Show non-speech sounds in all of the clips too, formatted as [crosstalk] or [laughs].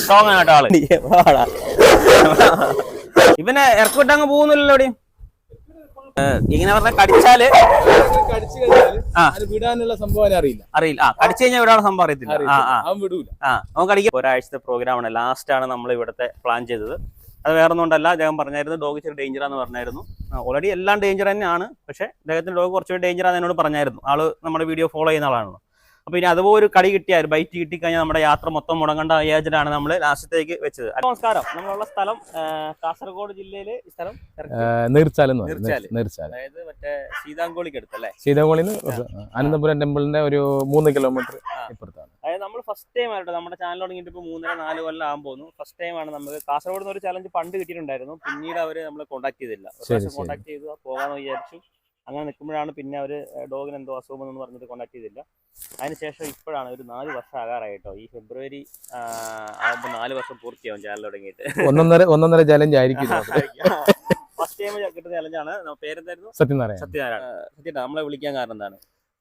Strong ആട്ടോ ആൾ. ഇവനെ ഇറക്കിട്ട് അങ്ങ് പോകുന്നില്ലല്ലോ ഇങ്ങനെ പറഞ്ഞ കടിച്ചാൽ? കടിച്ചു കഴിഞ്ഞാൽ ആ. വിടാനുള്ള സംഭവം അറിയില്ല. അറിയില്ല ആ കടിച്ചു കഴിഞ്ഞാൽ വിടാനുള്ള സംഭവം അറിയത്തില്ല. ആ ആ. വിടൂല. ആ നമുക്ക് അടിക്കാം ഒരാഴ്ചത്തെ പ്രോഗ്രാമാണ് ലാസ്റ്റ് ആണ് നമ്മൾ ഇവിടത്തെ പ്ലാൻ ചെയ്തത്. അത് വേറെ ഒന്നുകൊണ്ടല്ല അദ്ദേഹം പറഞ്ഞായിരുന്നു ഡോഗ് ഇച്ചിരി ഡേഞ്ചറാന്ന് പറഞ്ഞായിരുന്നു. ഓൾറെഡി എല്ലാം ഡേഞ്ചർ തന്നെയാണ്. പക്ഷേ അദ്ദേഹത്തിന്റെ ഡോഗ് കുറച്ചുകൂടി ഡേഞ്ചറാന്ന് എന്നോട് പറഞ്ഞായിരുന്നു. ആൾ നമ്മുടെ വീഡിയോ ഫോളോ ചെയ്യുന്ന ആളാണല്ലോ. അപ്പോൾ ഇനി അതുപോലെ ഒരു കടി കിട്ടിയാൽ ബൈറ്റ് കിട്ടിക്കഴിഞ്ഞാൽ നമ്മുടെ യാത്ര മൊത്തം മുടങ്ങേണ്ട ഏജിലാണ് നമ്മൾ ലാസ്റ്റത്തേക്ക് വെച്ചത്. നമസ്കാരം. നമ്മളുള്ള സ്ഥലം കാസർഗോഡ് ജില്ലയിലെ സ്ഥലം നീർച്ചാൽ അതായത് മറ്റേ സീതാങ്കോളിക്ക് അടുത്തല്ലേ? അനന്തപുരം ടെമ്പിളിന്റെ ഒരു മൂന്ന് കിലോമീറ്റർ. ഇപ്പുറത്താണ്. അതായത് നമ്മൾ ഫസ്റ്റ് ടൈം ആയിട്ട് നമ്മുടെ ചാനൽ തുടങ്ങിയിട്ട് ഇപ്പോൾ മൂന്നര നാല് കൊല്ലം ആകാൻ പോകുന്നു. ഫസ്റ്റ് ടൈം ആണ് നമുക്ക് കാസർഗോഡ് നിന്ന് ഒരു ചലഞ്ച് പണ്ട് കിട്ടിയിട്ടുണ്ടായിരുന്നു. പിന്നീട് അവർ നമ്മളെ കോൺടാക്ട് ചെയ്തില്ല. കോണ്ടാക്ട്. കോൺടാക്ട് ചെയ്തു പോകാന്ന് വിചാരിച്ചു. അങ്ങനെ നിൽക്കുമ്പോഴാണ് പിന്നെ അവർ ഡോഗിന് എന്തോ അസുഖം എന്ന് പറഞ്ഞിട്ട് കോൺടാക്ട് ചെയ്തില്ല. അതിനുശേഷം ഇപ്പോഴാണ് ഒരു നാല് വർഷം ആകാറായിട്ടോ ഈ ഫെബ്രുവരി ആകുമ്പോൾ നാല് വർഷം പൂർത്തിയാവും ചാനൽ തുടങ്ങിയിട്ട്. ഒന്നൊന്നര ഒന്നൊന്നര ചലഞ്ച് ആയിരിക്കും ഫസ്റ്റ് ടൈം [laughs] കിട്ടുന്ന ചലഞ്ചാണ് പേരെന്തായിരുന്നു? സത്യനാരായണ സത്യനാരായണ സത്യം നമ്മളെ വിളിക്കാൻ കാരണം എന്താണ്?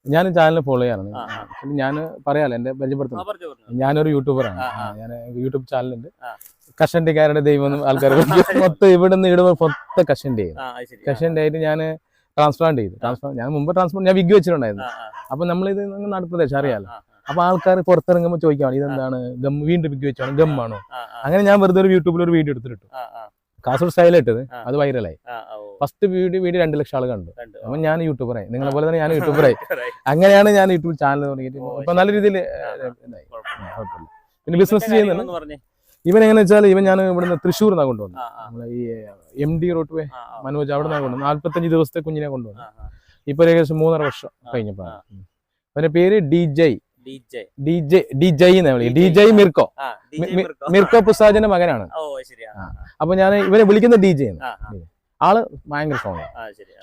ഞാൻ ചാനൽ ഫോളോ ചെയ്യാറാണ് ആ, ആ. ഞാൻ പറയാലോ എന്റെ പരിചയപ്പെടുത്തുന്നു. ഞാനൊരു യൂട്യൂബറാണ്. ഞാൻ യൂട്യൂബ് ചാനലുണ്ട് ആ. കഷണ്ടിക്കാരുടെ ദൈവം ആൾക്കാർ മൊത്തം ഇവിടെ നിന്ന് ഇടുമ്പോൾ മൊത്തം കഷണ്ടി ചെയ്യും ആ ശരി. കഷണ്ടി ആയിട്ട് ഞാൻ ട്രാൻസ്പ്ലാന്റ് ചെയ്തു. ട്രാൻസ്പ്ലാന്റ് ഞാൻ മുമ്പ് ട്രാൻസ്പ്ലാന്റ് ഞാൻ വിഗ് വെച്ചിട്ടുണ്ടായിരുന്നു. അപ്പൊ നമ്മളിത് നാട്ടുപ്രദേശം അറിയാലോ. അപ്പൊ ആൾക്കാർ പുറത്തിറങ്ങുമ്പോൾ ചോദിക്കാണ് ഇതെന്താണ്? ഗം വീണ്ടും വിഗ് വെച്ചാണ് ഗം ആ, ആ, അങ്ങനെ ഞാൻ വെറുതെ ഒരു യൂട്യൂബിൽ ഒരു വീഡിയോ എടുത്തിട്ടു. കാസർഗോഡ് സ്റ്റൈൽ ഇട്ടത് അത് വൈറലായി ഫസ്റ്റ് വീഡിയോ വീഡിയോ രണ്ട് ലക്ഷം ആൾ കണ്ടു. അപ്പൊ ഞാൻ യൂട്യൂബറായി നിങ്ങളെ പോലെ തന്നെ ഞാൻ യൂട്യൂബറായി [laughs] അങ്ങനെയാണ് ഞാൻ യൂട്യൂബ് ചാനൽ തുടങ്ങിയിട്ട് ഇപ്പൊ നല്ല രീതിയിൽ പിന്നെ ബിസിനസ് ചെയ്യുന്നുണ്ട്. ഇവൻ എങ്ങനെ വെച്ചാൽ ഇവൻ ഞാൻ ഇവിടുന്ന് തൃശ്ശൂർ നിന്നാണ് കൊണ്ടുവന്നത് നമ്മളെ ഈ എം ഡി റോട്ട് വേ മനോജ് അവിടെ നിന്നാണ് കൊണ്ടുവന്നത്. നാല്പത്തഞ്ച് ദിവസത്തെ കുഞ്ഞിനെ കൊണ്ടുവന്നു. ഇപ്പൊ ഏകദേശം മൂന്നര വർഷം കഴിഞ്ഞപ്പോ. അവന്റെ പേര് D J DJ. D J D J എന്നാ വിളിക്കുക. ഡി ജയ് മിർക്കോ. മിർക്കോ. പുസാജിന്റെ മകനാണ്. അപ്പൊ ഞാൻ ഇവനെ വിളിക്കുന്ന ഡി ജെ ആൾ ഭയങ്കര സ്ട്രോങ്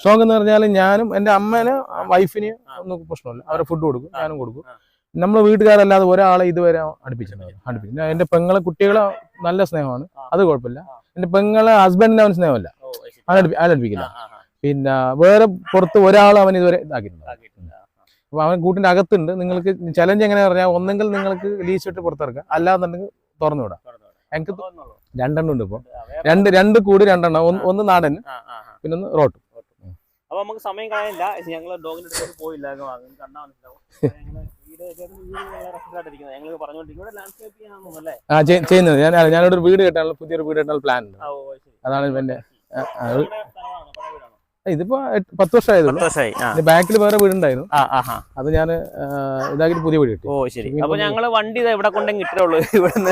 സ്ട്രോങ് എന്ന് പറഞ്ഞാൽ ഞാനും എന്റെ അമ്മേനെ വൈഫിന്. ഒന്നും പ്രശ്നമില്ല. അവരെ ഫുഡ് കൊടുക്കും ഞാനും കൊടുക്കും. നമ്മളെ വീട്ടുകാരല്ലാതെ ഒരാളെ ഇതുവരെ അടുപ്പിച്ചിട്ടുണ്ട് അടുപ്പിച്ചു എന്റെ പെങ്ങളെ കുട്ടികളെ നല്ല സ്നേഹമാണ്. അത് കുഴപ്പമില്ല. എന്റെ പെങ്ങളെ ഹസ്ബൻഡിന്. അവൻ സ്നേഹമല്ല. അവൻ അടുപ്പിക്കില്ല. പിന്നെ വേറെ പുറത്ത് ഒരാൾ അവൻ ഇതുവരെ ഇതാക്കിയിട്ടുണ്ട്. അപ്പൊ അവൻ കൂട്ടിന്റെ അകത്തുണ്ട്. നിങ്ങൾക്ക് ചലഞ്ച് എങ്ങനെ പറഞ്ഞാൽ ഒന്നെങ്കിൽ നിങ്ങൾക്ക് ലീസ് ഇട്ട് പുറത്തിറക്കുക അല്ലാന്നുണ്ടെങ്കിൽ തുറന്നു വിടാം. എനിക്ക് രണ്ടെണ്ണം ഉണ്ട് ഇപ്പൊ. രണ്ട് രണ്ട് കൂടി രണ്ടെണ്ണം. ഒന്ന് നാടൻ. പിന്നെ ഒന്ന് റോട്ടും. അപ്പൊ നമുക്ക് സമയം കളയാനില്ല. ഞങ്ങൾ ഡോഗിന്റെ പോയില്ല. ആ ചെയ്- ചെയ്യുന്നത്. ഞാൻ ഞാനൊരു ഒരു വീട് കെട്ടാനുള്ള പുതിയൊരു വീട് കെട്ടാനുള്ള പ്ലാൻ ഉണ്ട്. ഓ, ശരി. അതാണ് ഇവന്റെ? ഇതിപ്പോ പത്ത് വർഷമായതുള്ളൂ വർഷമായി. ബാക്കിൽ വേറെ വീടുണ്ടായിരുന്നു. ആ, ആ, ആ. അത് ഞാൻ ഇതാക്കി പുതിയ വീട് കിട്ടി. ഓ ശരി. അപ്പൊ ഞങ്ങൾ വണ്ടി ഇതാ ഇവിടെ കൊണ്ടെങ്കിൽ കിട്ടുള്ളൂ ഇവിടുന്ന്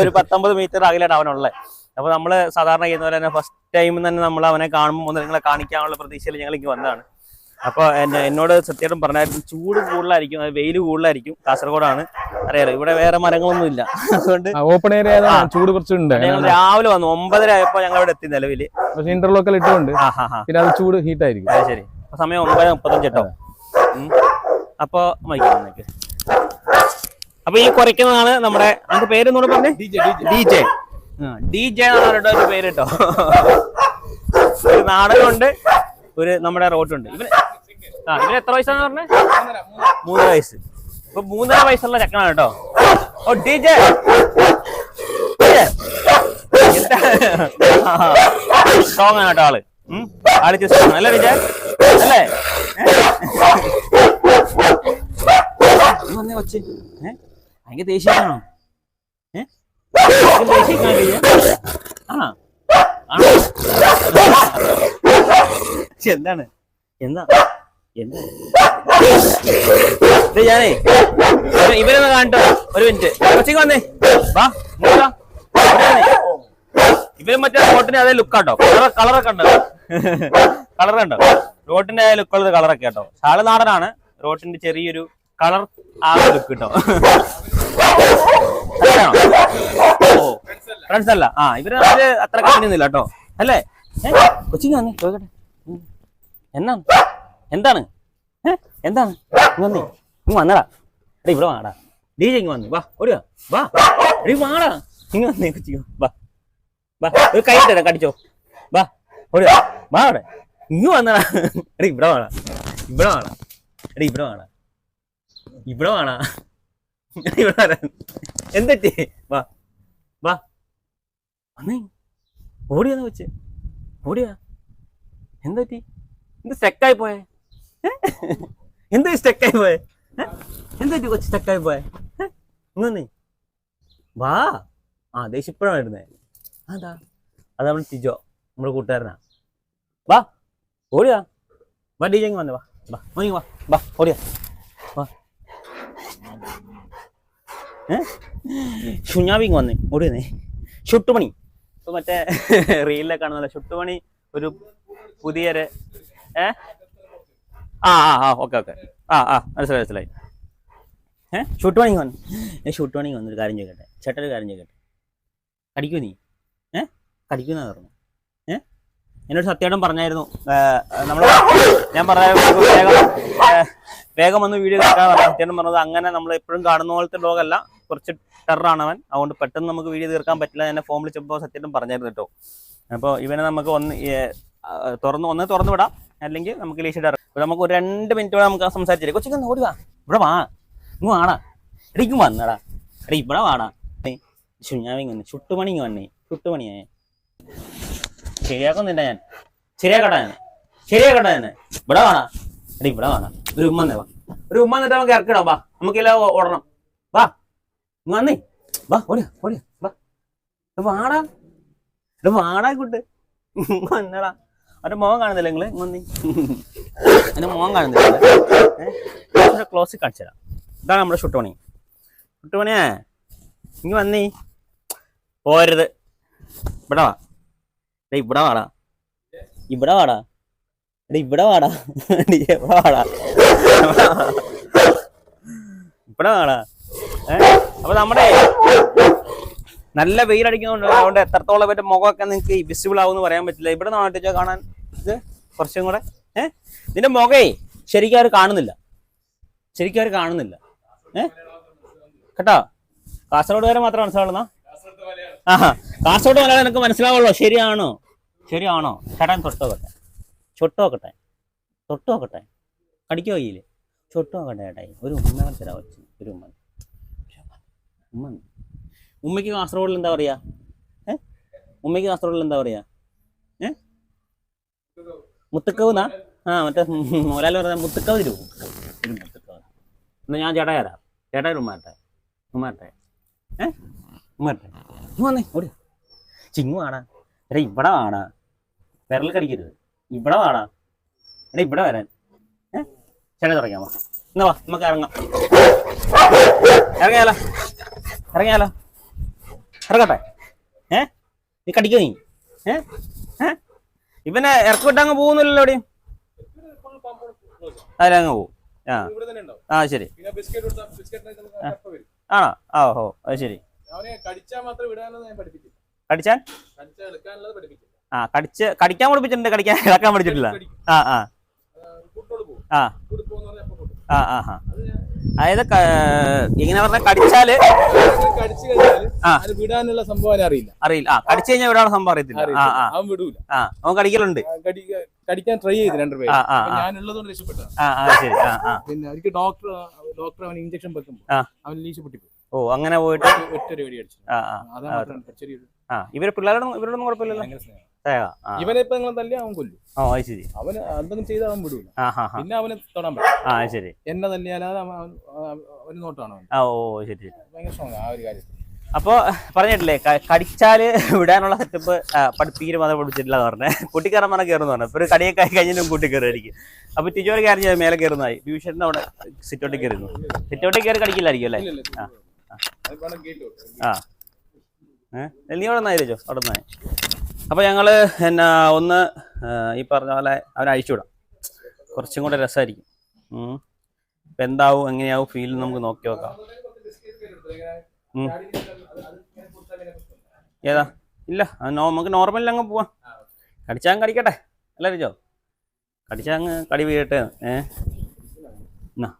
ഒരു പത്തൊമ്പത് മീറ്റർ അകലാണ് അവനുള്ളത്. അപ്പൊ നമ്മൾ സാധാരണ ചെയ്യുന്ന പോലെ തന്നെ ഫസ്റ്റ് ടൈം തന്നെ നമ്മൾ അവനെ കാണുമ്പോൾ നിങ്ങളെ കാണിക്കാനുള്ള പ്രതീക്ഷയിൽ ഞങ്ങൾ ഇങ്ങ് വന്നതാണ്. അപ്പൊ എന്നെ എന്നോട് സത്യമായിട്ടും പറഞ്ഞായിരുന്നു ചൂട് കൂടുതലായിരിക്കും വെയിൽ കൂടുതലായിരിക്കും കാസർഗോഡാണ്. അറിയാലോ ഇവിടെ വേറെ മരങ്ങളൊന്നും ഇല്ല. അതുകൊണ്ട് ഓപ്പൺ ഏരിയ ചൂട് കുറച്ചുണ്ട്. ഞങ്ങൾ രാവിലെ വന്നു ഒമ്പതര ആയപ്പോ ഞങ്ങൾ ഇവിടെ എത്തി നിലവിൽ. പക്ഷെ ഇന്റർലോക്കൽ ഇട്ടുണ്ട് പിന്നെ അത് ചൂട് ഹീറ്റ് ആയിരിക്കും. അത് ശരി. സമയം ഒമ്പത് മുപ്പത്തഞ്ച് കേട്ടോ. അപ്പൊ മൈക്ക് അപ്പൊ ഈ കുറയ്ക്കുന്നതാണ് നമ്മുടെ അതിന്റെ പേര് പറഞ്ഞേ? D J D J. എന്നാണ് ഒരു പേര് കേട്ടോ ഒരു നാടകമുണ്ട്. ഒരു നമ്മുടെ റോട്ടുണ്ട് ഇവന് ആ ഇവന് എത്ര വയസ്സാന്ന് പറഞ്ഞേ? മൂന്നര വയസ്സ്. ഇപ്പൊ മൂന്നര വയസ്സുള്ള ചക്കനാണ് കേട്ടോ. ഓ ജെ. സ്ട്രോങ് ആണ് ആൾ. ആളിച്ച് സ്ട്രോങ് അല്ലേ വിജയ്? അല്ലേ? വന്നേ വച്ച് ഏ? ഭയങ്കര ദേഷ്യമാണോ? ഏ? ഭയങ്കര ആണോ ആണോ എന്താണ്? എന്താ? എന്താ? ഞാനേ ഇവരെ- ഇവരൊന്ന് കാണട്ടോ. ഒരു മിനിറ്റ്. കൊച്ചിക്ക് വന്നേ. വാ ഇവരും മറ്റേ റോട്ടിന്റെ അതേ ലുക്ക് ആട്ടോ. കളർ കളറൊക്കെ ഉണ്ട്. കളർ കണ്ടോ റോട്ടിന്റെ ലുക്കുള്ളത് കളറൊക്കെ കേട്ടോ ഷാൾ നാടനാണ്. റോട്ടിന്റെ ചെറിയൊരു കളർ ആ ലുക്ക് കേട്ടോ? ഓ ഫ്രണ്ട്സ് അല്ല. ആ ഇവർ അത്ര കണ്ടിരുന്നില്ല കേട്ടോ. അല്ലേ? കൊച്ചിങ് വന്നേ ചോദിക്കട്ടെ. എന്നാണ് എന്താണ്? എന്താണ്? വന്നേ. ഇങ്ങ് വന്നടാ. എടാ ഇവിടെ വാടാ. ഡി ജെ ഇങ്ങ് വന്നു. വാ ഒരു വാ. എടീ വാടാ. ഇങ്ങ് വന്നേ കൊച്ചിങ് വാ വാ. ഒരു കൈ തരാം കടിച്ചോ. വാ ഒരു വാ. അവിടെ. ഇങ്ങ് വന്നടാ. എടാ ഇവിടെ വാടാ. ഇവിടെ വാടാ. എടാ ഇവിടെ വാടാ. ഇവിടെ വാടാ. ഇവിടെ വരാൻ. എന്തെറ്റി വാ. വാ. വന്നേ. ഓടിയാന്ന് വെച്ച് ഓടിയാ എന്തെറ്റി എന്ത് സ്റ്റക്കായി പോയേ? [laughs] എന്ത് സ്റ്റക്കായി പോയേ? ഏ? കൊച്ചു സ്റ്റക്കായി പോയേ? ഏ? വാ. ആ ദേഷ്യപ്പഴം വരുന്നേ അതാ അത് നമ്മൾ തിജോ നമ്മുടെ കൂട്ടുകാരനാ. വാ ഓടിയാ. വാ ഡി വന്നേ വാ. വാ മോനി വാ. വാ ഓടിയാ. വാ. ഷുഞ്ഞാവിങ് വന്നേ. ഓടിയന്നേ. ഷുട്ടുമണി ഇപ്പൊ മറ്റേ [laughs] റീലിലൊക്കെ കാണുന്നല്ലോ ഷുട്ടുമണി ഒരു പുതിയൊരു ഏ? ആ ആ ആ ഓക്കെ ഓക്കെ. ആ ആ മനസ്സിലായി മനസ്സിലായി. ഏ? ഷൂട്ട് പണിക്ക് വന്നു. ഏ ഷൂട്ട് പണിക്ക് വന്നൊരു കാര്യം ചോദിക്കട്ടെ? ചേട്ടൻ കാര്യം ചോദിക്കട്ടെ? കടിക്കൂ നീ? ഏ? കടിക്കുന്ന പറഞ്ഞു ഏ? എന്നോട് സത്യമായിട്ടും പറഞ്ഞായിരുന്നു. നമ്മൾ ഞാൻ പറഞ്ഞായിരുന്നു വേഗം വേഗം വന്ന് വീഡിയോ എടുക്കാൻ പറഞ്ഞു സത്യം പറഞ്ഞത് അങ്ങനെ നമ്മൾ എപ്പോഴും കാണുന്ന പോലത്തെ ഡോഗല്ല കുറച്ച് ടെററാണ് അവൻ. അതുകൊണ്ട് പെട്ടെന്ന് നമുക്ക് വീഡിയോ തീർക്കാൻ പറ്റില്ല എന്നെ ഫോം വിളിച്ചപ്പോൾ സത്യം പറഞ്ഞായിരുന്നു കേട്ടോ. അപ്പോൾ ഇവനെ നമുക്ക് ഒന്ന് തുറന്ന് ഒന്ന് തുറന്നു വിടാം. അല്ലെങ്കിൽ നമുക്ക് ലീഷിട്ട് ഇറങ്ങും നമുക്ക് ഒരു രണ്ട് മിനിറ്റ് നമുക്ക് സംസാരിച്ചില്ലേ കൊച്ചിക്ക് ഓടി വാ. ഇവിടെ വാ. ഇങ്ങ് വാടാ. എടിക്കും വന്നടാ. എടീ ഇവിടെ വാടാ. ശുഞ്ഞാവിങ് വന്ന്. ഇങ്ങ് വന്നേ. ചുട്ടുപണിയേ ശരിയാക്കുന്നില്ല ഞാൻ. ശരിയാക്കട്ടെ ഞാൻ. ശരിയാക്കട്ടെ ഞാൻ. ഇവിടെ വാടാ. എടീ ഇവിടെ വാടാ. ഒരു ഉമ്മ വാ. ഒരു ഉമ്മ എന്നിട്ട് നമുക്ക് ഇറക്കിടാം. വാ. നമുക്ക് എല്ലാം ഓടണം. വാ. വന്നേ. വാ ഓടിയാ ഓടിയാ വാ. വാടാ. വാടാ കുട്ട് വന്നടാ. അവന്റെ മുഖം കാണുന്നില്ല നിങ്ങൾ? ഇങ്ങ് വന്നേ. എന്റെ മുഖം കാണുന്നില്ല? ക്ലോസ് കാണിച്ചു ഇതാണ് നമ്മുടെ ഷുട്ടുമണി ഷുട്ടുപണിയേ ഇങ്ങ് വന്നേ. പോരുത്. ഇവിടെ വാ. ഇവിടെ വാടാ. ഇവിടെ വാടാ. എടാ ഇവിടെ വാടാ. ഡേ, ഇവിടെ വാടാ. ഇവിടെ വാടാ. ഏ? അപ്പൊ നമ്മുടെ നല്ല വെയിലടിക്കുന്നതുകൊണ്ട് അതുകൊണ്ട് എത്രത്തോളം പറ്റും മുഖമൊക്കെ നിങ്ങൾക്ക് വിസിബിൾ ആവുമെന്ന് പറയാൻ പറ്റില്ല. ഇവിടെ നാട്ടിച്ചാൽ കാണാൻ ഇത് കുറച്ചും കൂടെ ഏ? നിന്റെ മുഖേ ശരിക്കും അവർ കാണുന്നില്ല. ശരിക്കും അവർ കാണുന്നില്ല. ഏ? കേട്ടോ? കാസർഗോഡ് വരെ മാത്രം മനസ്സിലാവുന്ന ആ കാസർഗോഡ് മലയാളം എനിക്ക് മനസ്സിലാവുള്ളൂ? ശരിയാണോ? ശരിയാണോ? ചേട്ടാൻ തൊട്ട് നോക്കട്ടെ ചൊട്ട് നോക്കട്ടെ തൊട്ട് നോക്കട്ടെ കടിക്കോ കയ്യിൽ? ചൊട്ട് നോക്കട്ടെ ചേട്ടായി. ഒരു ഉമ്മ ഒരു ഉമ്മ ഉമ്മ ഉമ്മയ്ക്ക് കാസർഗോഡിൽ എന്താ പറയാ? ഏ? ഉമ്മയ്ക്ക് കാസർഗോഡിൽ എന്താ പറയാ? ഏ? മുത്തക്കവുന്നാ ആ മറ്റേ മോലാൽ പറഞ്ഞ മുത്തക്കവ് തരൂ. മുത്തക്കവ്. എന്നാ ഞാൻ ചേട്ടാ തരാം. ചേട്ടാ ഉമ്മാട്ടെ ഉമ്മാട്ടെ ഏ? ഉമ്മാട്ടെ വന്നേ ഓടി. ചിങ്ങു ആടാ എടാ ഇവിടെ വാടാ. വിരൽ കടിക്കരുത്. ഇവിടെ വാടാ. എടാ ഇവിടെ വരാൻ. ഏ? ചേട്ടാ തുടങ്ങിയാ എന്നാ വാ നമുക്ക് ഇറങ്ങാം. ഇറങ്ങിയാലോ? ഇറങ്ങിയാലോ? ഇറങ്ങട്ടെ. ഏ? നീ കടിക്കോ നീ? ഏ? ഇവനെ ഇറക്കി വിട്ടങ്ങ് പോകുന്നില്ലല്ലോ എവിടെയും. അതിലങ്ങ് പോവും. ആ. ആ ശരി. ആണോ? ആ ഓഹോ അത് ശരി. എടുക്കാനുള്ളത് ആ കടിച്ച് കടിക്കാൻ പഠിപ്പിച്ചിട്ടുണ്ട്. കടിക്കാൻ ഇളക്കാൻ പഠിച്ചിട്ടില്ല. ആ ആ. പോകും ആ. ആ ആ ആ. അതായത് ഇങ്ങനെ പറഞ്ഞാൽ കടിച്ചാൽ കടിച്ചു കഴിഞ്ഞാൽ ആ. വിടാനുള്ള സംഭവം അറിയില്ല. അറിയില്ല. ആ കടിച്ചു കഴിഞ്ഞാൽ വിടാനുള്ള സംഭവം അറിയത്തില്ല. അവൻ വിടൂല. ആ അവൻ കടിക്കലുണ്ട്. കടിക്കാൻ ട്രൈ ചെയ്ത് രണ്ടുപേരും ഞാനുള്ളതുകൊണ്ട് രക്ഷപ്പെട്ടു പിന്നെ അവർക്ക് ഡോക്ടർ ഡോക്ടർ അവൻ ഇഞ്ചക്ഷൻ വെക്കുമ്പോൾ. അവൻ ലീശ പൊട്ടിപ്പോയി. ഓ അങ്ങനെ പോയിട്ട് ഒറ്റ വെടി അടിച്ചു. ഇവർ പിള്ളേരോടും ഇവരോടൊന്നും കുഴപ്പമില്ലല്ലോ. ഇവനെ ഇപ്പൊ നിങ്ങൾ തല്ലി അവൻ കൊല്ലും. ഓ അത് ശരി. അവന് എന്തെങ്കിലും ചെയ്താൽ അവൻ വിടൂല. പിന്നെ അവനെ തൊടാൻ പറ്റും. ആ അത് ശരി. എന്നെ തല്ലിയാലാതെ അവന് നോട്ടാണ് ആ ഓ ശരി ശരി. ഭയങ്കര സ്ട്രോങ് ആ ഒരു കാര്യത്തിൽ. അപ്പോ പറഞ്ഞിട്ടില്ലേ കടിച്ചാൽ [laughs] വിടാനുള്ള സെറ്റപ്പ് പഠിപ്പിക്കലും മാത്രം പഠിച്ചിട്ടില്ല പറഞ്ഞേ. കുട്ടിക്കാരൻ പറഞ്ഞാൽ കയറുന്നു പറഞ്ഞു. ഇപ്പൊ ഒരു കടിയൊക്കെ ആയി കഴിഞ്ഞാലും കൂട്ടി കയറുമായിരിക്കും അപ്പൊ കയറി ഞാൻ മേലെ കയറുന്നതായി ട്യൂഷന്റെ അവിടെ സിറ്റോട്ടിൽ കയറുന്നു സിറ്റോട്ടിൽ കയറി കടിക്കില്ലായിരിക്കും അല്ലേ? ആ. ആ. നീ അവിടെ നിന്നായിരിച്ചോ അവിടെ നിന്നായി അപ്പൊ ഞങ്ങൾ എന്നാ ഒന്ന് ഈ പറഞ്ഞ പോലെ അവനെ അഴിച്ചു വിടാം. കുറച്ചും കൂടെ രസമായിരിക്കും. ഇപ്പൊ എന്താവും എങ്ങനെയാവും ഫീൽ നമുക്ക് നോക്കി നോക്കാം. ഏതാ? ഇല്ല നമുക്ക് നോർമലിൽ അങ്ങ് പോവാം. കടിച്ചാൽ കടിക്കട്ടെ. അല്ല റിജോ? കടിച്ചാൽ അങ്ങ് കടി വീഴട്ടെ. ഏ? എന്നാ.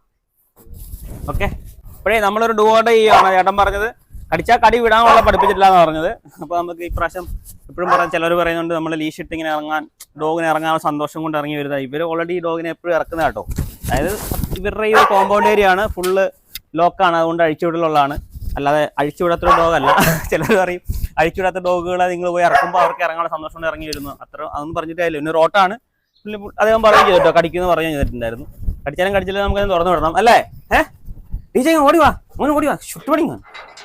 ഓക്കെ. ഇപ്പോഴേ നമ്മളൊരു ഡുവോടെ ചെയ്യുകയാണ് ചേട്ടൻ പറഞ്ഞത്. കടിച്ചാൽ കടി വിടാനുള്ള പഠിപ്പിച്ചിട്ടില്ല എന്ന് പറഞ്ഞത്. അപ്പോൾ നമുക്ക് ഇപ്രാവശ്യം എപ്പോഴും പറയാം ചിലർ പറയുന്നുണ്ട് നമ്മൾ ലീഷ് ഇങ്ങനെ ഇറങ്ങാൻ ഡോഗിനെ ഇറങ്ങാനുള്ള സന്തോഷം കൊണ്ട് ഇറങ്ങി വരുന്നത്. ഇവർ ഓൾറെഡി ഡോഗിനെ എപ്പോഴും ഇറക്കുന്ന കേട്ടോ. അതായത് ഇവരുടെ ഈ കോമ്പൗണ്ട് ഏരിയ ആണ് ഫുള്ള് ലോക്കാണ് അതുകൊണ്ട് അഴിച്ചുവിടലുള്ളതാണ് അല്ലാതെ അഴിച്ചുവിടാത്തൊരു ഡോഗല്ല ചിലർ പറയും അഴിച്ചുവിടാത്ത ഡോഗുകളെ നിങ്ങൾ പോയി ഇറക്കുമ്പോൾ അവർക്ക് ഇറങ്ങാനുള്ള സന്തോഷം കൊണ്ട് ഇറങ്ങി വരുന്നു. അത്ര അതൊന്നും പറഞ്ഞിട്ടില്ല പിന്നെ റോട്ടാണ്. അദ്ദേഹം പറയുകയും ചെയ്തിട്ടോ കടിക്കുന്നു പറഞ്ഞു ചെയ്തിട്ടുണ്ടായിരുന്നു. കടിച്ചാലും കടിച്ചാലും നമുക്ക് തുറന്നു വിടണം. അല്ലേ? ഏഹ് ഇങ്ങ് ഓടി വാ മോനെ ഓടി വാ ഷുട്ട്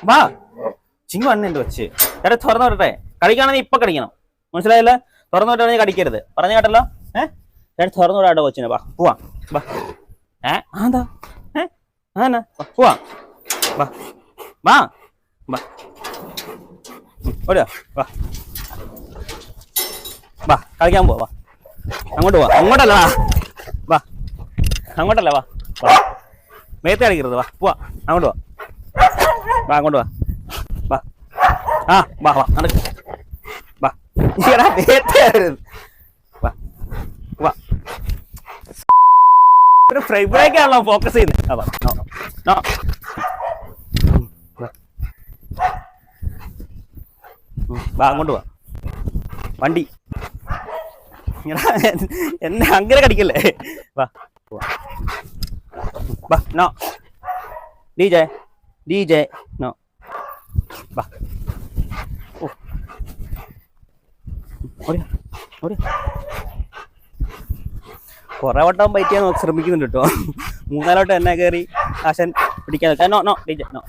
വാ. ചിങ്ങു വണ്ണ എന്റെ വെച്ച് ചേട്ടാ തുറന്നു വിടട്ടെ. കളിക്കുകയാണെങ്കിൽ ഇപ്പൊ കടിക്കണം മനസ്സിലായല്ലേ? തുറന്നു വിട്ടാണെങ്കിൽ കടിക്കരുത്. പറഞ്ഞു കേട്ടല്ലോ? ഏഹ് ചേട്ടാ തുറന്നു വിടാട്ടോ കൊച്ചിനെ. വാ പോവാ. വാ. ഏ? ആ എന്താ ഏ ആ പോവാ. വാ. വാ. വാ. ഉം, വാ. വാ കളിക്കാൻ പോവാ. അങ്ങോട്ട് പോവാ. അങ്ങോട്ടല്ല വാ. അങ്ങോട്ടല്ല വാ. മേത്ത് കളിക്കരുത് വാ പോവാ. അങ്ങോട്ട് വാ. വാ അങ്ങോട്ട് വാ. വാ. ആ വാ വാ. നടക്ക്. വാ. ഈടാ മേത്ത്. വാ വാ. ഒരു ഫ്രൈ ഫോക്കസ് ചെയ്യുന്നത്. അതാ നോ വാ. അങ്ങോട്ട് വാ. വണ്ടി. എന്നെ അങ്ങനെ കടിക്കല്ലേ വാ. പോവാ. no. DJ. DJ. No. J no ഒരു ഓടിയാ കുറെ വട്ടം ബൈറ്റ് ചെയ്യാൻ ശ്രമിക്കുന്നുണ്ട് കേട്ടോ മൂന്നാലോട്ട് എന്നെ കയറി ആശൻ പിടിക്കാൻ നോ നോ ഡിജെ നോ.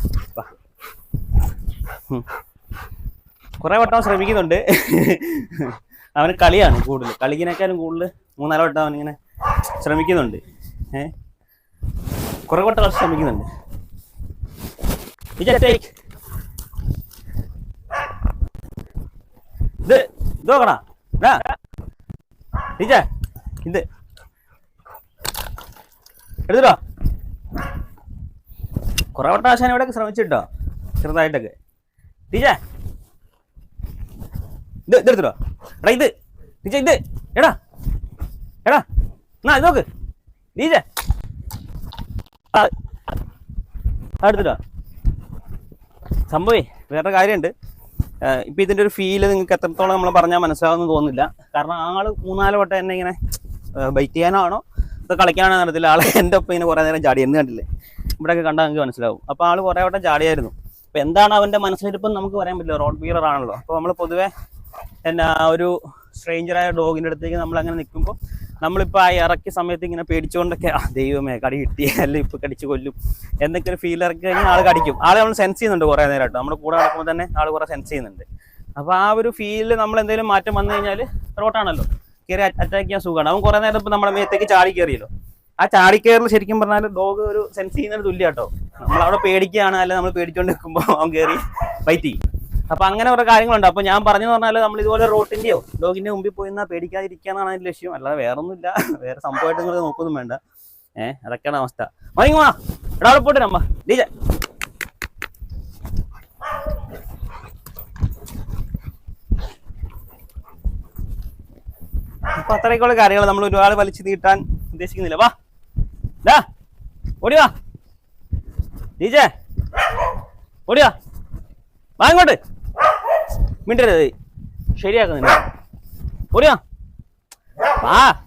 കുറെ വട്ടം ശ്രമിക്കുന്നുണ്ട് അവന് കളിയാണ് കൂടുതൽ കളിക്കിനേക്കാളും കൂടുതൽ മൂന്നാലോട്ടം അവനിങ്ങനെ ശ്രമിക്കുന്നുണ്ട് ഏ കുറെ വട്ടം ശ്രമിക്കുന്നുണ്ട്. ഇത് ഇത് നോക്കണ ടീച്ചേ ഇത്. എടുത്തിട്ടോ? കുറെ വട്ടം ആശാൻ ഇവിടെ ശ്രമിച്ചിട്ടോ? ചെറുതായിട്ടൊക്കെ. ടീച്ചേ ഇത് ഇതെടുത്തിട്ടോ എടാ ഇത്. ടീച്ചേ ഇത്. എടാ. എടാ. എന്നാ ഇത് നോക്ക്. ടീച്ചേ എടുത്തിട്ടോ സംഭവേ വേറെ കാര്യമുണ്ട് ഇപ്പം ഇതിന്റെ ഒരു ഫീൽ നിങ്ങൾക്ക് എത്രത്തോളം നമ്മൾ പറഞ്ഞാൽ മനസ്സിലാവുമെന്ന് തോന്നുന്നില്ല. കാരണം ആൾ മൂന്നാൽ വട്ടം എന്നെ ഇങ്ങനെ ബൈറ്റ് ചെയ്യാനാണോ ഇത് കളിക്കാനാണോ നടത്തില്ല. ആൾ എന്റെ ഒപ്പം ഇങ്ങനെ കുറേ നേരം ചാടി. എന്ന് കണ്ടില്ലേ? ഇവിടെയൊക്കെ കണ്ടാൽ നിങ്ങൾക്ക് മനസ്സിലാവും. അപ്പോൾ ആൾ കുറേ വട്ടം ചാടിയായിരുന്നു. അപ്പോൾ എന്താണ് അവന്റെ മനസ്സിലിരിപ്പം നമുക്ക് പറയാൻ പറ്റില്ല. റോഡ് ബീറർ ആണല്ലോ. അപ്പോൾ നമ്മൾ പൊതുവേ എന്നാ ഒരു സ്ട്രേഞ്ചറായ ഡോഗിന്റെ അടുത്തേക്ക് നമ്മൾ അങ്ങനെ നിൽക്കുമ്പോൾ നമ്മളിപ്പോൾ ആ ഇറക്കിയ സമയത്ത് ഇങ്ങനെ പേടിച്ചുകൊണ്ടൊക്കെ ആ ദൈവമേ കടി കിട്ടി ഇപ്പൊ ഇപ്പോൾ കടിച്ച് കൊല്ലും. എന്നൊക്കെ ഒരു ഫീൽ ഇറക്കി കഴിഞ്ഞാൽ ആൾ കടിക്കും. ആൾ നമ്മൾ സെൻസ് ചെയ്യുന്നുണ്ട് കുറേ നേരം നേരമായിട്ട് നമ്മുടെ കൂടെ നടക്കുമ്പോൾ തന്നെ ആൾ കുറേ സെൻസ് ചെയ്യുന്നുണ്ട്. അപ്പോൾ ആ ഒരു ഫീലിൽ നമ്മൾ എന്തെങ്കിലും മാറ്റം വന്നു കഴിഞ്ഞാൽ റോട്ടാണല്ലോ കയറി അറ്റാക്ക് ചെയ്യാൻ സുഖമാണ്. അവൻ കുറേ നേരം ഇപ്പം നമ്മുടെ മേത്തേക്ക് ചാടി കയറിയല്ലോ ആ ചാടി കയറൽ ശരിക്കും പറഞ്ഞാൽ ഡോഗ് ഒരു സെൻസ് ചെയ്യുന്നതിന് തുല്യ കേട്ടോ നമ്മളവിടെ പേടിക്കുകയാണ് അല്ലെങ്കിൽ നമ്മൾ പേടിച്ചുകൊണ്ട് നിൽക്കുമ്പോൾ അവൻ കയറി ഫൈറ്റ് ചെയ്യും. അപ്പൊ അങ്ങനെ കുറെ കാര്യങ്ങളുണ്ട്. അപ്പൊ ഞാൻ പറഞ്ഞു പറഞ്ഞാൽ നമ്മൾ ഇതുപോലെ റോട്ടിന്റെയോ ഡോഗിന്റെ മുമ്പിൽ പോയി നിന്നാ പേടിക്കാതിരിക്കാന്നാണ് അതിന്റെ ലക്ഷ്യം. അല്ലാതെ വേറെ ഒന്നുമില്ല വേറെ സംഭവമായിട്ട് നിങ്ങൾ നോക്കൊന്നും വേണ്ട. ഏഹ് അതൊക്കെയാണ് അവസ്ഥ. മണിങ്ങ വാ. എടാ അവിടെ പോട്ടെ നമ്മ ഡീജ അപ്പൊ അത്രയൊക്കെയുള്ള കാര്യങ്ങൾ നമ്മൾ ഒരുപാട് വലിച്ചു നീട്ടാൻ ഉദ്ദേശിക്കുന്നില്ല. വാ. ഡാ ഓടി വാ. ഡീജേ ഓടിയാ വാങ്ങോട്ട് മിണ്ടരുത്. ശരിയാക്കുന്നില്ല. ഓടിയാ? വാ.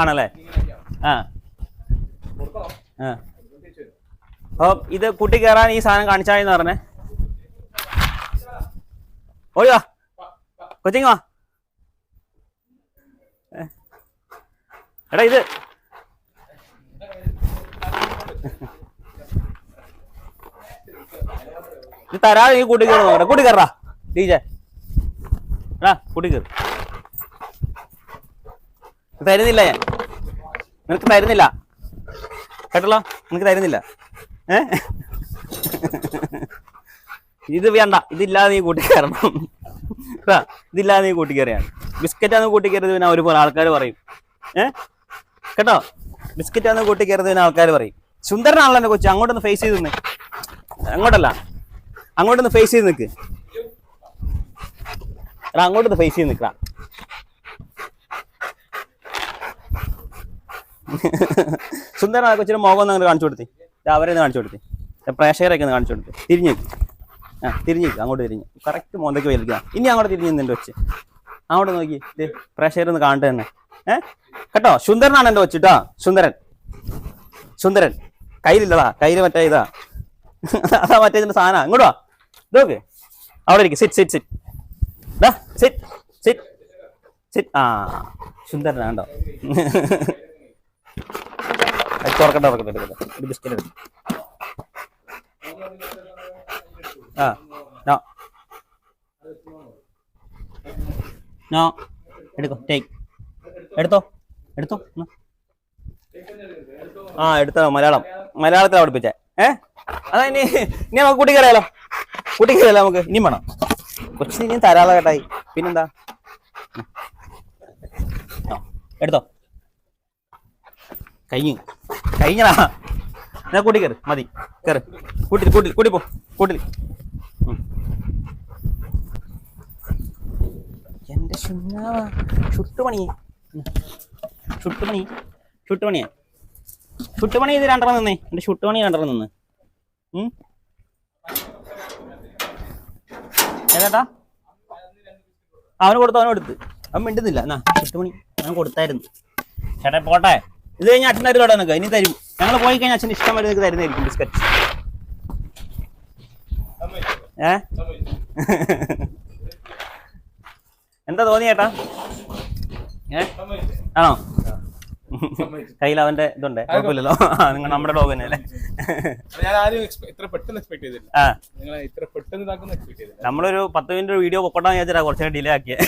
ആണല്ലേ? ആ. ആ. അപ്പൊ ഇത് കുട്ടി കയറാൻ ഈ സാധനം കാണിച്ചാന്ന് പറഞ്ഞേ. ഓടിവാ കൊച്ചിങ് എടാ ഇത് ഇത് തരാതെ നീ കൂട്ടി കയറി നോക്കട്ടെ കൂട്ടി കയറാ ഡീജെ എടാ കൂട്ടി കയറി. തരുന്നില്ല ഞാൻ. നിനക്ക് തരുന്നില്ല. കേട്ടല്ലോ? നിനക്ക് തരുന്നില്ല. ഏ? ഇത് വേണ്ട. ഇതില്ലാതെ നീ കൂട്ടി കയറണം. ഇതില്ലാതെ നീ കൂട്ടി കയറിയാണ് ബിസ്ക്കറ്റാന്ന് കൂട്ടി കയറിയത് പിന്നെ ഒരുപോലെ ആൾക്കാർ പറയും. ഏ? കേട്ടോ? ബിസ്ക്കറ്റാന്ന് കൂട്ടി കയറിയത് പിന്നെ ആൾക്കാർ പറയും. സുന്ദരനാണല്ലോ എന്റെ കൊച്ചു. അങ്ങോട്ടൊന്ന് ഫേസ് ചെയ്ത് അങ്ങോട്ടല്ല. അങ്ങോട്ടൊന്ന് ഫേസ് ചെയ്ത് നിൽക്ക് എടാ അങ്ങോട്ടൊന്ന് ഫേസ് ചെയ്ത് നിൽക്കടാ സുന്ദരനായ കൊച്ചിന് മുഖം ഒന്ന് അങ്ങനെ കാണിച്ചു കൊടുത്തി. അവരെ ഒന്ന് കാണിച്ചു കൊടുത്തി. പ്രേക്ഷകരൊക്കെ ഒന്ന് കാണിച്ചു കൊടുത്തി. തിരിഞ്ഞു. ആ തിരിഞ്ഞു അങ്ങോട്ട് തിരിഞ്ഞു. കറക്റ്റ് മോന്തയ്ക്ക് വലിക്കുക ഇനി അങ്ങോട്ട് തിരിഞ്ഞു നിന്നുണ്ട് വെച്ച് അങ്ങോട്ട് നോക്കി. ദേ, പ്രേക്ഷകരൊന്ന് കാണട്ടെ തന്നെ. ഏ? കേട്ടോ? സുന്ദരനാണ് എന്റെ വെച്ചിട്ടോ സുന്ദരൻ. സുന്ദരൻ. കയ്യിലില്ലടാ. കയ്യിൽ മറ്റേ ഇതാ. [laughs] അതാ മറ്റേ ഇതിന്റെ സാധനം. ഇങ്ങോട്ട് ഇതൊക്കെ അവിടെ ഇരിക്കും. Sit sit sit sit sit sit ആ സുന്ദരനാണ്ടോ [laughs] തുറക്കട്ടെ തുറക്കട്ടെ എടുക്കട്ടെ ബിസ്ക്കറ്റ് എടുക്കും. ആ നോ. നോ. എടുക്കോ ടേക്ക് എടുത്തോ എടുത്തോ. ആ എടുത്തോ മലയാളം. മലയാളത്തിലാണ് പഠിപ്പിച്ചേ. ഏ? അതാ ഇനി ഇനി നമുക്ക് കൂട്ടി കയറിയാലോ കൂട്ടി കയറിയാലോ നമുക്ക്? ഇനിയും വേണം. കുറച്ച് ഇനിയും തരാളോ കേട്ടായി പിന്നെന്താ? എടുത്തോ. കഴിഞ്ഞു. കഴിഞ്ഞടാ. എന്നാ കൂട്ടി കയറി മതി. കയറി കൂട്ടി കൂട്ടി കൂട്ടി പോ. കൂട്ടി. എന്റെ ശുണ്ണാവ ചുട്ടുപണി. ചുട്ടുപണി. ചുട്ടുപണിയാ. ചുട്ടുപണി ഇത് രണ്ടെണ്ണം നിന്നേ. എന്റെ ചുട്ടുപണി രണ്ടെണ്ണം നിന്ന്. ഏതാട്ടാ? അവന് കൊടുത്തു അവന് കൊടുത്ത് അവൻ മിണ്ടുന്നില്ല. എന്നാ ചുട്ടുപണി അവൻ കൊടുത്തായിരുന്നു. ചേട്ടാ പോട്ടെ. ഇത് കഴിഞ്ഞാൽ അച്ഛൻ തരുമോട്ടോ നിനക്ക് ഇനി തരും. ഞങ്ങൾ പോയി കഴിഞ്ഞാൽ അച്ഛൻ ഇഷ്ടം വരെ നിങ്ങൾക്ക് തരുന്നതായിരിക്കും ബിസ്ക്കറ്റ്. ഏ? എന്താ തോന്നി ചേട്ടാ ഏ? ആണോ? കയ്യിൽ അവന്റെ ഇതുണ്ട്? കുഴപ്പമില്ലല്ലോ. നിങ്ങൾ നമ്മുടെ ഡോഗ് തന്നെ ഞാൻ ആരും ഇത്ര പെട്ടെന്ന് എക്സ്പെക്ട് ചെയ്തില്ല. ആ. ഇത്ര പെട്ടെന്ന് ഇതാക്കുന്ന എക്സ്പെക്ട് ചെയ്തില്ല. നമ്മളൊരു പത്ത് മിനിറ്റ് വീഡിയോ പൊക്കോട്ടാന്ന് വിചാരിച്ചാ കുറച്ചൊക്കെ ഡിലേ ആക്കിയേ.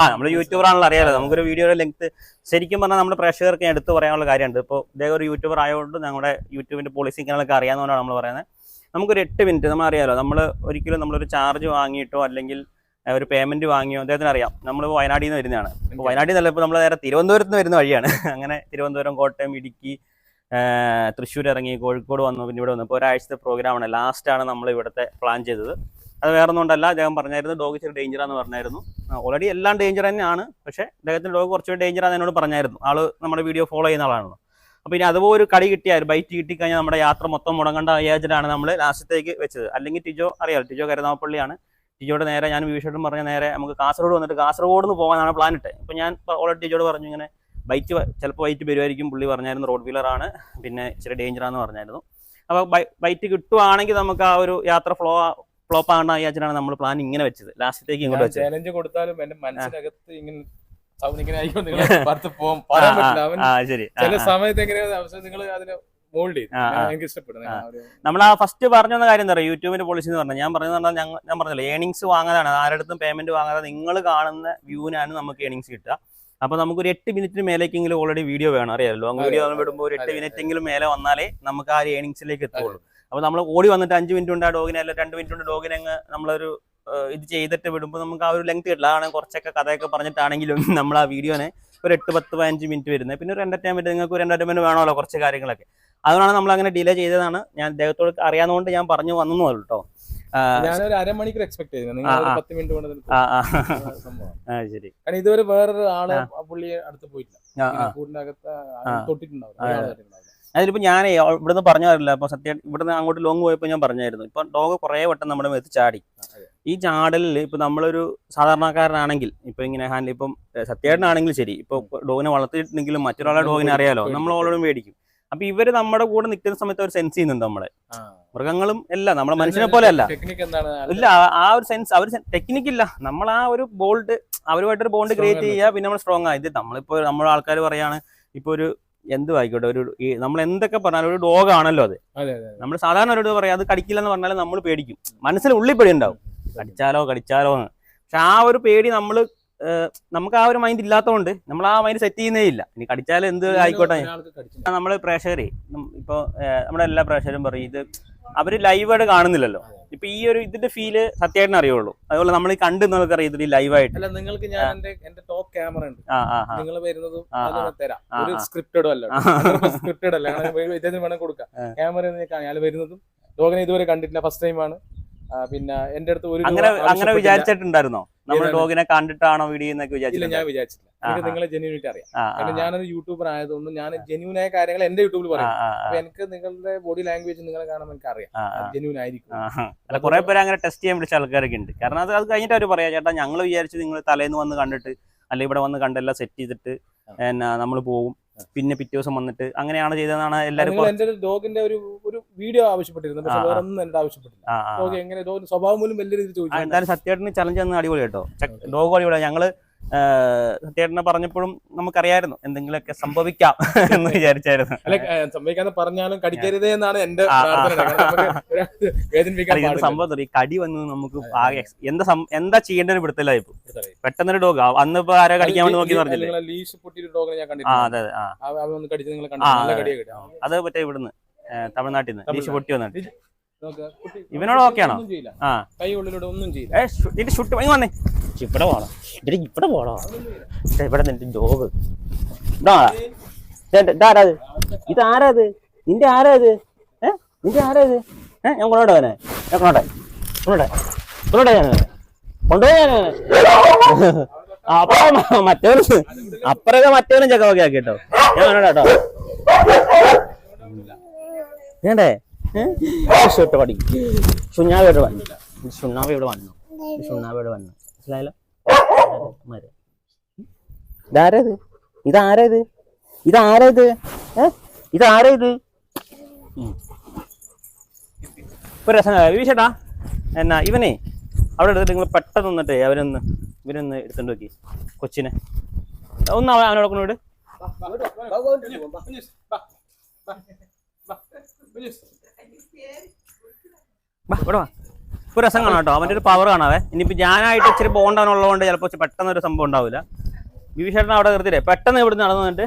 ആ നമ്മൾ യൂട്യൂബർ ആണല്ലോ അറിയാലോ. നമുക്കൊരു വീഡിയോയുടെ ലെങ്ത് ശരിക്കും പറഞ്ഞാൽ നമ്മുടെ പ്രേക്ഷകർക്ക് ഞാൻ എടുത്ത് പറയാനുള്ള കാര്യമുണ്ട്. ഇപ്പോൾ ഇദ്ദേഹം ഒരു യൂട്യൂബർ ആയതുകൊണ്ട് ഞങ്ങളുടെ യൂട്യൂബിന്റെ പോളിസി കാര്യങ്ങളൊക്കെ അറിയാവുന്നതുകൊണ്ടാണ് നമ്മൾ പറയുന്നത് നമുക്കൊരു എട്ട് മിനിറ്റ് നമ്മൾ അറിയാലോ നമ്മൾ ഒരിക്കലും നമ്മളൊരു ചാർജ് വാങ്ങിയിട്ടോ അല്ലെങ്കിൽ ഒരു പേയ്മെന്റ് വാങ്ങിയോ? അദ്ദേഹത്തിന് അറിയാം. നമ്മൾ വയനാട്ടിൽ നിന്ന് വരുന്നതാണ്. അപ്പോൾ വയനാട്ടിൽ നിന്നല്ല ഇപ്പോൾ നമ്മൾ നേരെ തിരുവനന്തപുരത്ത് നിന്ന് വരുന്ന വഴിയാണ്. [laughs] അങ്ങനെ തിരുവനന്തപുരം കോട്ടയം ഇടുക്കി തൃശ്ശൂർ ഇറങ്ങി കോഴിക്കോട് വന്നു പിന്നെ ഇവിടെ വന്നു. ഇപ്പോൾ ഒരാഴ്ചത്തെ പ്രോഗ്രാമാണ് ലാസ്റ്റാണ് നമ്മൾ ഇവിടുത്തെ പ്ലാൻ ചെയ്തത്. അത് വേറെ ഒന്നുകൊണ്ടല്ല അദ്ദേഹം പറഞ്ഞായിരുന്നു ഡോഗ് ഇച്ചിരി ഡേഞ്ചറാന്ന് പറഞ്ഞായിരുന്നു. ഓൾറെഡി എല്ലാം ഡേഞ്ചർ തന്നെയാണ്. പക്ഷേ അദ്ദേഹത്തിന്റെ ഡോഗ് കുറച്ചുകൂടി ഡേഞ്ചറാന്ന് എന്നോട് പറഞ്ഞായിരുന്നു. ആൾ നമ്മുടെ വീഡിയോ ഫോളോ ചെയ്യുന്ന ആളാണല്ലോ. അപ്പോൾ ഇനി അതുപോലെ ഒരു കടി കിട്ടിയാൽ ബൈറ്റ് കിട്ടിക്കഴിഞ്ഞാൽ നമ്മുടെ യാത്ര മൊത്തം മുടങ്ങേണ്ട ഏജനാണ് നമ്മൾ ലാസ്റ്റത്തേക്ക് വെച്ചത്. അല്ലെങ്കിൽ ടിജോ അറിയാമല്ലോ ടിജോ കരുനാഗപ്പള്ളിയാണ്. ടിജോയുടെ നേരെ ഞാൻ വീഷോട്ടും പറഞ്ഞ നേരെ നമുക്ക് കാസർഗോഡ് വന്നിട്ട് കാസർഗോഡ് നിന്ന് പോകാനാണ് പ്ലാൻ ഇട്ട്. അപ്പോൾ ഞാൻ ഓൾറെഡി ജിജോട് പറഞ്ഞു ഇങ്ങനെ ബൈറ്റ് ചിലപ്പോൾ വൈറ്റ് വരുമായിരിക്കും പുള്ളി പറഞ്ഞായിരുന്നു റോഡ് വീലറാണ് പിന്നെ ഇച്ചിരി ഡേഞ്ചറാന്ന് പറഞ്ഞായിരുന്നു. അപ്പോൾ ബൈറ്റ് കിട്ടുവാണെങ്കിൽ നമുക്ക് ആ ഒരു യാത്ര ഫ്ലോ ഫ്ലോപ്പ് ആകേണ്ട വിചാരിച്ചിട്ടാണ് നമ്മൾ പ്ലാൻ ഇങ്ങനെ വെച്ചത്. ലാസ്റ്റത്തേക്ക് ഇങ്ങോട്ട് വെച്ചത്. ചലഞ്ച് കൊടുത്താലും എന്റെ മനസ്സിനകത്ത് ഇങ്ങനെ [laughs] ശരി. ചില. സമയത്ത് എങ്ങനെയാണ് നിങ്ങൾ അതിനെ മോൾഡ്. എനിക്ക് ഒരു- നമ്മൾ ആ ഫസ്റ്റ് പറഞ്ഞ കാര്യം എന്താ പറയുക യൂട്യൂബിന്റെ പോളിസി എന്ന് പറഞ്ഞാൽ ഞാൻ പറഞ്ഞത് പറഞ്ഞാൽ ഞാൻ പറഞ്ഞല്ലോ ഏണിങ്സ് വാങ്ങാനാണ് ആരുടെ പേയ്മെന്റ് വാങ്ങാതെ നിങ്ങൾ കാണുന്ന വ്യൂവിനാണ് നമുക്ക് ഏണിങ്സ് കിട്ടുക. അപ്പൊ നമുക്കൊരു എട്ട് മിനിറ്റിന് മേലേക്കെങ്കിലും ഓൾറെഡി വീഡിയോ വേണം. അറിയാമല്ലോ ലോങ് വീഡിയോ വിടുമ്പോൾ ഒരു എട്ട് അതെ, മിനിറ്റ് എങ്കിലും മേലെ വന്നാലേ നമുക്ക് ആ ഒരു ഏണിങ്സിലേക്ക് എത്തുള്ളൂ. അപ്പൊ നമ്മൾ ഓടി വന്നിട്ട് അഞ്ച് മിനിറ്റ് കൊണ്ട് ആ ഡോഗിനെ അല്ല രണ്ട് മിനിറ്റ് കൊണ്ട് ഡോഗിനെ അങ്ങ് നമ്മളൊരു ഇത് ചെയ്തിട്ട് വിടുമ്പോൾ നമുക്ക് ആ ഒരു ലെങ്ത് കിട്ടില്ല. അതാണ് കുറച്ചൊക്കെ കഥയൊക്കെ പറഞ്ഞിട്ടാണെങ്കിലും നമ്മൾ ആ വീഡിയോനെ ഒരു എട്ട് പത്ത് പതിനഞ്ച് മിനിറ്റ് വരുന്നത്. പിന്നെ ഒരു എന്റർടൈൻമെന്റ് നിങ്ങൾക്ക് ഒരു എന്റർടൈൻമെന്റ് വേണമല്ലോ കുറച്ച് കാര്യങ്ങളൊക്കെ. അതുകൊണ്ടാണ് നമ്മൾ അങ്ങനെ ഡിലേ ചെയ്തതാണ്. ഞാൻ അദ്ദേഹത്തോട് അറിയാവുന്നതുകൊണ്ട് ഞാൻ പറഞ്ഞു വന്നു കേട്ടോ. ഞാനൊരു അരമണിക്കൂർ എക്സ്പെക്ട് [laughs] ശരി. കാരണം ഇതുവരെ വേറൊരു ആൾ പുള്ളിയെ അടുത്ത് പോയിട്ടില്ല. തൊട്ടിട്ടുണ്ടാവും. അതിലിപ്പോ ഞാൻ ഇവിടുന്ന് പറഞ്ഞു തരില്ല. അപ്പൊ സത്യം ഇവിടുന്ന് അങ്ങോട്ട് ലോങ് പോയപ്പോൾ ഞാൻ പറഞ്ഞായിരുന്നു. ഇപ്പൊ ഡോഗ് കുറേ വട്ടം നമ്മുടെ മേത്ത് ചാടി. ഈ ചാടലിൽ ഇപ്പൊ നമ്മളൊരു സാധാരണക്കാരനാണെങ്കിൽ ഇപ്പൊ ഇങ്ങനെ ഹാൻഡിൽ ഇപ്പം സത്യേട്ടനാണെങ്കിലും ശരി. ഇപ്പൊ ഡോഗിനെ വളർത്തിയിട്ടുണ്ടെങ്കിലും മറ്റൊരാളെ ഡോഗിനെ അറിയാലോ. നമ്മൾ ഓളോടും മേടിക്കും അപ്പൊ ഇവർ നമ്മുടെ കൂടെ നിൽക്കുന്ന സമയത്ത് ഒരു സെൻസ് ചെയ്യുന്നുണ്ട് നമ്മളെ. മൃഗങ്ങളും അല്ല നമ്മളെ മനുഷ്യനെ പോലെ അല്ല ഇല്ല ആ- ഒരു സെൻസ് അവർ ടെക്നിക്ക് ഇല്ല. നമ്മൾ ആ ഒരു ബോൾഡ് അവരുമായിട്ടൊരു ബോണ്ട് ക്രിയേറ്റ്. ചെയ്യുക പിന്നെ നമ്മൾ സ്ട്രോങ് ആയത് നമ്മളിപ്പോ നമ്മുടെ ആൾക്കാർ പറയാണ് ഇപ്പൊ ഒരു എന്തും ആയിക്കോട്ടെ ഒരു നമ്മൾ എന്തൊക്കെ പറഞ്ഞാലും ഒരു ഡോഗ് ആണല്ലോ അത്. നമ്മൾ സാധാരണ ഒരു പറയാം അത് കടിക്കില്ലെന്ന് പറഞ്ഞാൽ നമ്മൾ പേടിക്കും. മനസ്സിൽ ഉള്ളിൽ പേടി ഉണ്ടാവും. കടിച്ചാലോ കടിച്ചാലോ എന്ന് പക്ഷെ ആ ഒരു പേടി നമ്മൾ നമുക്ക് ആ ഒരു മൈൻഡ് ഇല്ലാത്തതുകൊണ്ട് നമ്മൾ ആ മൈൻഡ് സെറ്റ് ചെയ്യുന്നേ ഇല്ല. ഇനി കടിച്ചാൽ എന്ത് ആയിക്കോട്ടെ? നമ്മൾ പ്രേക്ഷകരെ ഇപ്പൊ നമ്മുടെ എല്ലാ പ്രേക്ഷകരും പറയും ഇത് അവർ ലൈവായിട്ട് കാണുന്നില്ലല്ലോ. ഇപ്പൊ ഈ ഒരു ഇതിന്റെ ഫീൽ സത്യമായിട്ട് അറിയുള്ളൂ. അതുപോലെ നമ്മൾ കണ്ടു നമുക്കറിയാം ഇതിൽ ലൈവായിട്ട് അല്ല നിങ്ങൾക്ക് ഞാൻ എന്റെ എന്റെ ടോപ്പ് ക്യാമറ ഉണ്ട്. നിങ്ങൾ വരുന്നതും തരാം. ഒരു. സ്ക്രിപ്റ്റഡോ അല്ല. സ്ക്രിപ്റ്റഡ് അല്ല. ഇദ്ദേഹത്തിന് വേണം കൊടുക്കാം. ക്യാമറ ഞാൻ വരുന്നതും. ലോകനെ ഇതുവരെ കണ്ടിട്ടില്ല. ഫസ്റ്റ് ടൈമാണ് പിന്നെ എന്റെ അടുത്ത് ഒരു അങ്ങനെ അങ്ങനെ. വിചാരിച്ചിട്ടുണ്ടായിരുന്നോ? നമ്മൾ? ഡോഗിനെ കണ്ടിട്ടാണോ വീഡിയോ എന്നൊക്കെ വിചാരിച്ചില്ല ഞാൻ വിചാരിച്ചില്ല എനിക്ക്. നിങ്ങളെ ജെന്യൂനിറ്റി അറിയാം. കാരണം ഞാനൊരു യൂട്യൂബർ ആയതുകൊണ്ട് ഞാൻ ജെന്യൂൻ ആയ കാര്യങ്ങൾ എന്റെ യൂട്യൂബിൽ പറയാം. അപ്പൊ എനിക്ക് നിങ്ങളുടെ ബോഡി ലാംഗ്വേജ് നിങ്ങളെ കാണുമ്പോൾ എനിക്ക് അറിയാം. ജെന്യൂൻ ആയിരിക്കും. അല്ല കുറെ പേര് അങ്ങനെ ടെസ്റ്റ് ചെയ്യാൻ വിളിച്ച ആൾക്കാരൊക്കെ ഉണ്ട്. കാരണം അത് അത് കഴിഞ്ഞിട്ട് അവർ പറയാം ചേട്ടാ ഞങ്ങൾ വിചാരിച്ചു നിങ്ങൾ തലേന്ന് വന്ന് കണ്ടിട്ട് അല്ലെ ഇവിടെ വന്ന് കണ്ടെല്ലാം സെറ്റ് ചെയ്തിട്ട് എന്നാ നമ്മൾ പോകും പിന്നെ പിറ്റേ ദിവസം വന്നിട്ട് അങ്ങനെയാണ് ചെയ്തതെന്നാണ് എല്ലാവരും എന്റെ ഡോഗിന്റെ ഒരു ഒരു വീഡിയോ ആവശ്യപ്പെട്ടിരുന്നു. പക്ഷെ. വേറെ ഒന്നും എന്റെ ആവശ്യപ്പെട്ടില്ല. ഡോഗ് എങ്ങനെ? ഡോഗിന്റെ സ്വഭാവം പോലും വലിയ രീതിയിൽ ചോദിച്ചു എന്തായാലും സത്യമായിട്ട് ചലഞ്ച് തന്ന അടിപൊളി കേട്ടോ. ഡോഗ് അടിപൊളിയാണ് ഞങ്ങൾ സത്യേട്ടനെ പറഞ്ഞപ്പോഴും നമുക്കറിയായിരുന്നു എന്തെങ്കിലുമൊക്കെ സംഭവിക്കാം എന്ന് വിചാരിച്ചായിരുന്നു. അല്ല സംഭവിക്കാന്ന് പറഞ്ഞാലും കടിക്കരുതേ എന്നാണ് എന്റെ സംഭവം ഈ കടി വന്ന് നമുക്ക് എന്താ എന്താ ചെയ്യേണ്ട ഒരു പിടുത്തലായി ഇപ്പൊ പെട്ടെന്നൊരു ഡോഗ് അന്ന് ഇപ്പൊ ആരാ കടിക്കാൻ വേണ്ടി നോക്കി പറഞ്ഞില്ലേ? ലീഷ് പൊട്ടിയൊരു ഡോഗിനെ ഞാൻ കണ്ടിട്ടുണ്ട് അതെ മറ്റേ ഇവിടുന്ന് തമിഴ്നാട്ടിൽ നിന്ന് ലീഷ് പൊട്ടി വന്നിട്ട്. ഇവനോട് okay ആണോ? ആ. കൈ ഉള്ളിലൂടെ ഒന്നും ചെയ്യില്ല. ഏ നിന്റെ ഷുട്ട് ഇങ്ങ് വന്നേ. ഇവിടെ പോണോ ഇവിടെ ഇവിടെ പോണോ ഇവിടെ നിന്റെ ജോബ്. ഇതാരാത് ഇത് ആരാത് നിന്റെ ആരാത് ഏ? നിന്റെ ആരാത് ഏ ഞാൻ കൊണ്ടോട്ടെ അവനെ ഞാൻ കൊണ്ടോട്ടെ കൊണ്ടോട്ടെ കൊണ്ടോട്ടെ ഞാൻ. കൊണ്ടുപോയി ഞാൻ. അപ്പൊ മറ്റവനും അപ്പറൊക്കെ മറ്റവനും ചെക്കമൊക്കെ ആക്കി കേട്ടോ ഞാൻ കൊണ്ടോട്ടോ കേട്ടോ. വേണ്ടേ? ഷർട്ട് പടി സുഞ്ഞാവ് ഇവിടെ വന്നു സുണ്ണാവ് ഇവിടെ വന്നു സുണ്ണാവ് ഇവിടെ വന്നു മനസ്സിലായല്ലോ മതി. ഇതാരത് ഇതാരത് ഇതാരത് ഏ ഇതാരത് ഉം. ഇപ്പൊ രസം വിശേട്ടാ എന്നാ ഇവനെ അവിടെ എടുത്തിട്ട് നിങ്ങൾ പെട്ടെന്ന് വന്നിട്ടേ അവരൊന്ന് ഇവരൊന്ന് എടുത്തോണ്ട് നോക്കി കൊച്ചിനെ ഒന്ന് അവൻ അവനോട് കൊണ്ട് വിട് വാ, ഇവിടെ ഇപ്പൊ രസം കാണാം കേട്ടോ. അവന്റെ ഒരു പവർ കാണാവേ. ഇനിയിപ്പോ ഞാനായിട്ട് ഇച്ചിരി ബോണ്ട് അവനുള്ളതുകൊണ്ട് ചിലപ്പോൾ പെട്ടെന്ന് ഒരു സംഭവം ഉണ്ടാവില്ല. വിവിശേട്ടൻ അവിടെ നിർത്തിയില്ലേ? പെട്ടെന്ന് ഇവിടെ നടന്നു വന്നിട്ട്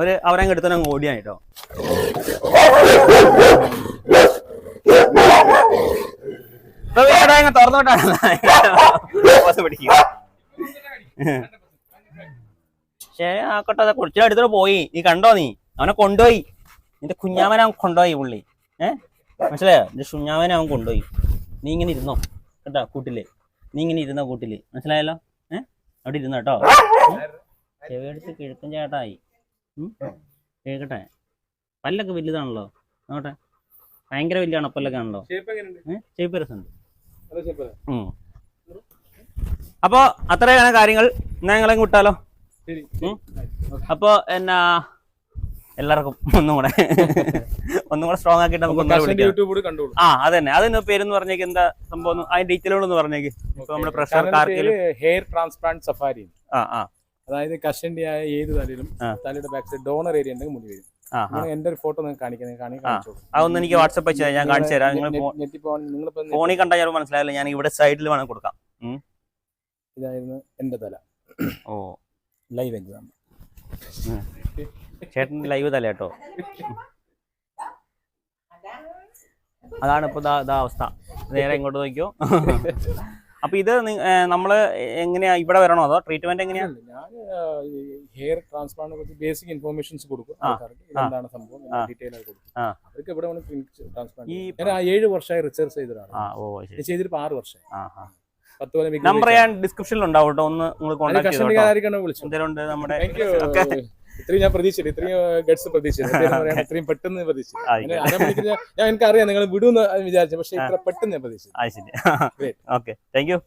ഒരു അവരങ്ങ് എടുത്തന്നെ അങ്ങ് ഓടിയാണ് കേട്ടോ. പക്ഷേ ആക്കട്ടെ കുറച്ചു അടുത്തോട്ട് പോയി. നീ കണ്ടോ നീ? അവനെ കൊണ്ടുപോയി. നിന്റെ കുഞ്ഞാമനെ കൊണ്ടുപോയി പുള്ളി. ഏ? മനസ്സിലായോ? എന്റെ ശുഞ്ഞാവനെ അവൻ കൊണ്ടുപോയി. നീ ഇങ്ങനെ ഇരുന്നോ? കേട്ടോ കൂട്ടിൽ. നീ ഇങ്ങനെ ഇരുന്നോ കൂട്ടിൽ? മനസ്സിലായല്ലോ? ഏഹ് അവിടെ ഇരുന്നോ കേട്ടോ? ചെവിയെടുത്ത് കിഴക്കൻ ചേട്ടായി? കേൾക്കട്ടെ? പല്ലൊക്കെ വലുതാണല്ലോ. നോട്ടെ ഭയങ്കര വലിയ അണപ്പല്ലൊക്കെ ആണല്ലോ ഷേപ്പ് രസമുണ്ട്. നല്ല ഷേപ്പ് അല്ലേ? ഉം. അപ്പോ അത്രയാണ് കാര്യങ്ങൾ. എന്നാ ഞങ്ങളെ വിട്ടാലോ? ശരി. അപ്പോ എന്നാ എല്ലാവർക്കും ഒന്നും കൂടെ ഒന്നും കൂടെ സ്ട്രോങ് ആക്കിയിട്ട് നമുക്ക് യൂട്യൂബ് കണ്ടോളൂ ആ അതന്നെ. അതിന് പേരെന്ന് പറഞ്ഞേക്ക് എന്താ സംഭവം അതിന്റെ ഡീറ്റെയിലുകളൊന്ന് പറഞ്ഞേക്ക്. നമ്മുടെ പ്രഷർ ഹെയർ ട്രാൻസ്പ്ലാന്റ് സഫാരി ആ ആ. അതായത് കഷണ്ടി ആയ ഏത് തലയിലും. തലയുടെ ബാക്ക് സൈഡ് ഡോണർ ഏരിയ ഉണ്ടെങ്കിൽ മുടി വരും. എന്റെ ഒരു ഫോട്ടോ നിങ്ങൾക്ക് കൊടുക്കും. അതൊന്ന് എനിക്ക് വാട്സപ്പ് അയച്ചു ഞാൻ കാണിച്ചു തരാം. നിങ്ങൾ ഫോണിൽ കണ്ടാൽ ഞാൻ മനസ്സിലായില്ല ഞാൻ ഇവിടെ സൈഡിൽ വേണം കൊടുക്കാം ഇതായിരുന്നു എന്റെ തല. ഓ. ലൈവ് എക്സാം ചേട്ടൻ ലൈവ് തല കേട്ടോ? അതാണ്. ഇപ്പൊ ദാ ദാ അവസ്ഥ. നേരെ ഇങ്ങോട്ട് നോക്കിയോ അപ്പൊ ഇത് നമ്മൾ നമ്മൾ എങ്ങനെയാ ഇവിടെ വരണോ അതോ ട്രീറ്റ്മെന്റ് എങ്ങനെയാ? ഞാൻ ഹെയർ ട്രാൻസ്പ്ലാന്റിനെ കുറിച്ച് ബേസിക് ഇൻഫർമേഷൻസ് കൊടുക്കും. സംഭവം? ആ. ഡീറ്റെയിൽ ആയി കൊടുക്കും. അവർക്ക് ഇവിടെ ട്രാൻസ്പ്ലാന്റ് ഞാൻ ഏഴ് വർഷമായി റിസർച്ച് ചെയ്തതാണ് ആ ഓ ശരി. ചെയ്തിട്ട് ആറ് വർഷം നമ്പർ ഞാൻ ഡിസ്ക്രിപ്ഷനിൽ ഉണ്ടാവും കേട്ടോ. ഒന്ന് നിങ്ങൾ കോൺടാക്ട് ചെയ്തോ കേട്ടോ വിളിച്ചു. ഉണ്ട് നമ്മുടെ ഇത്രയും ഞാൻ പ്രതീക്ഷിച്ചില്ല. ഇത്രയും ഗഡ്സ് പ്രതീക്ഷിച്ചില്ല. ഇത്രയും പെട്ടെന്ന് പ്രതീക്ഷിച്ചു ഞാൻ എനിക്കറിയാം നിങ്ങൾ വിടുമെന്ന് വിചാരിച്ചു പക്ഷെ ഇത്ര പെട്ടെന്ന് ഞാൻ പ്രതീക്ഷിച്ചു. Okay thank you.